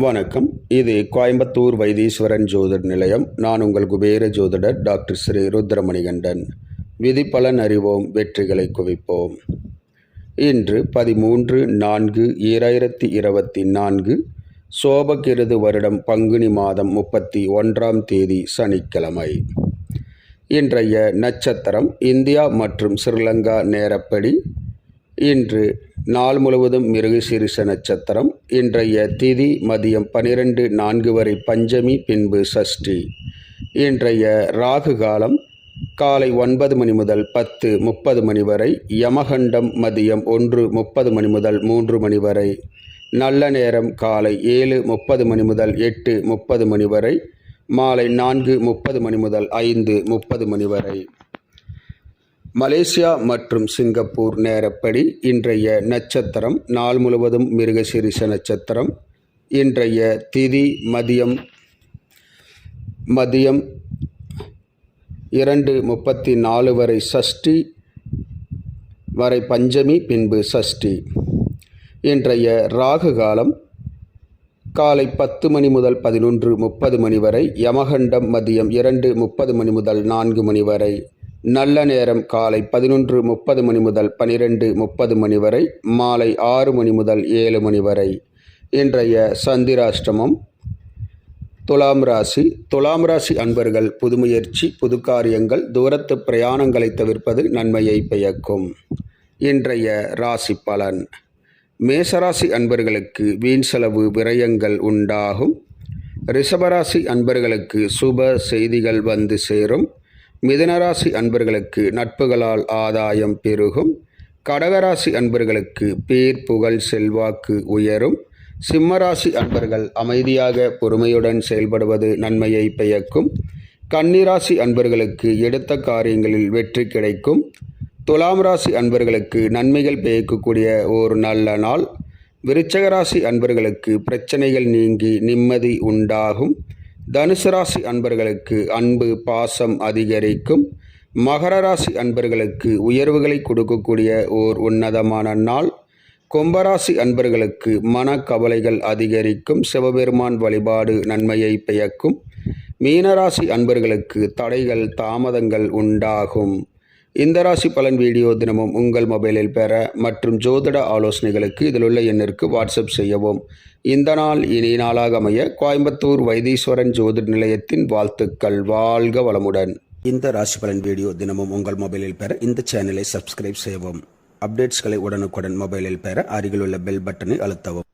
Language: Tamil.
வணக்கம். இது கோயம்புத்தூர் வைத்தீஸ்வரன் ஜோதிட நிலையம். நான் உங்கள் குபேர ஜோதிடர் டாக்டர் ஸ்ரீ ருத்ரமணிகண்டன். விதிப்பலன் அறிவோம் வெற்றிகளை குவிப்போம். இன்று பதிமூன்று நான்கு ஈராயிரத்தி இருபத்தி நான்கு சோபகிருது வருடம் பங்குனி மாதம் முப்பத்தி ஒன்றாம் தேதி சனிக்கிழமை. இன்றைய நட்சத்திரம் இந்தியா மற்றும் ஸ்ரீலங்கா நேரப்படி இன்று நாள் முழுவதும் மிருகசீரிச நட்சத்திரம் இன்றைய திதி மதியம் பனிரெண்டு நான்கு வரை பஞ்சமி பின்பு சஷ்டி. இன்றைய ராகு காலம் காலை ஒன்பது மணி முதல் பத்து முப்பது மணி வரை யமகண்டம் மதியம் ஒன்று முப்பது மணி முதல் மூன்று மணி வரை நல்ல நேரம் காலை ஏழு முப்பது மணி முதல் எட்டு முப்பது மணி வரை மாலை நான்கு முப்பது மணி முதல் ஐந்து முப்பது மணி வரை. மலேசியா மற்றும் சிங்கப்பூர் நேரப்படி இன்றைய நட்சத்திரம் நாள் முழுவதும் மிருகசீரிஷ நட்சத்திரம். இன்றைய திதி மதியம் மதியம் இரண்டு முப்பத்தி நாலு வரை சஷ்டி வரை பஞ்சமி பின்பு சஷ்டி. இன்றைய ராகு காலம் காலை பத்து மணி முதல் பதினொன்று முப்பது மணி வரை யமகண்டம் மதியம் இரண்டு முப்பது மணி முதல் நான்கு மணி வரை. நல்ல நேரம் காலை பதினொன்று முப்பது மணி முதல் பனிரெண்டு முப்பது மணி வரை மாலை ஆறு மணி முதல் ஏழு மணி வரை. இன்றைய சந்திராஷ்டமம் துலாம் ராசி. துலாம் ராசி அன்பர்கள் புதுமுயற்சி புது காரியங்கள் தூரத்து பிரயாணங்களை தவிர்ப்பது நன்மையை பயக்கும் இன்றைய ராசி பலன். மேசராசி அன்பர்களுக்கு வீண் செலவு விரயங்கள் உண்டாகும். ரிஷபராசி அன்பர்களுக்கு சுப செய்திகள் வந்து சேரும். மிதனராசி அன்பர்களுக்கு நட்புகளால் ஆதாயம் பெருகும். கடகராசி அன்பர்களுக்கு பேர் புகழ் செல்வாக்கு உயரும். சிம்மராசி அன்பர்கள் அமைதியாக பொறுமையுடன் செயல்படுவது நன்மையை பெயக்கும் கன்னிராசி அன்பர்களுக்கு எடுத்த காரியங்களில் வெற்றி கிடைக்கும். துலாம் ராசி அன்பர்களுக்கு நன்மைகள் பயக்கக்கூடிய ஒரு நல்ல நாள். விருச்சகராசி அன்பர்களுக்கு பிரச்சனைகள் நீங்கி நிம்மதி உண்டாகும். தனுசு ராசி அன்பர்களுக்கு அன்பு பாசம் அதிகரிக்கும். மகர ராசி அன்பர்களுக்கு உயர்வுகளை கொடுக்கக்கூடிய ஓர் உன்னதமான நாள். கும்பராசி அன்பர்களுக்கு மனக்கவலைகள் அதிகரிக்கும். சிவபெருமான் வழிபாடு நன்மையை பயக்கும் மீனராசி அன்பர்களுக்கு தடைகள் தாமதங்கள் உண்டாகும். இந்த ராசி பலன் வீடியோ தினமும் உங்கள் மொபைலில் பெற மற்றும் ஜோதிட ஆலோசனைகளுக்கு இதில் உள்ள எண்ணிற்கு வாட்ஸ்அப் செய்யவும். இந்த நாள் இனி நாளாக அமைய கோயம்புத்தூர் வைத்தீஸ்வரன் ஜோதிட நிலையத்தின் வாழ்த்துக்கள். வாழ்க வளமுடன். இந்த ராசி பலன் வீடியோ தினமும் உங்கள் மொபைலில் பெற இந்த சேனலை சப்ஸ்கிரைப் செய்யவும். அப்டேட்ஸ்களை உடனுக்குடன் மொபைலில் பெற அருகில் உள்ள பெல் பட்டனை அழுத்தவும்.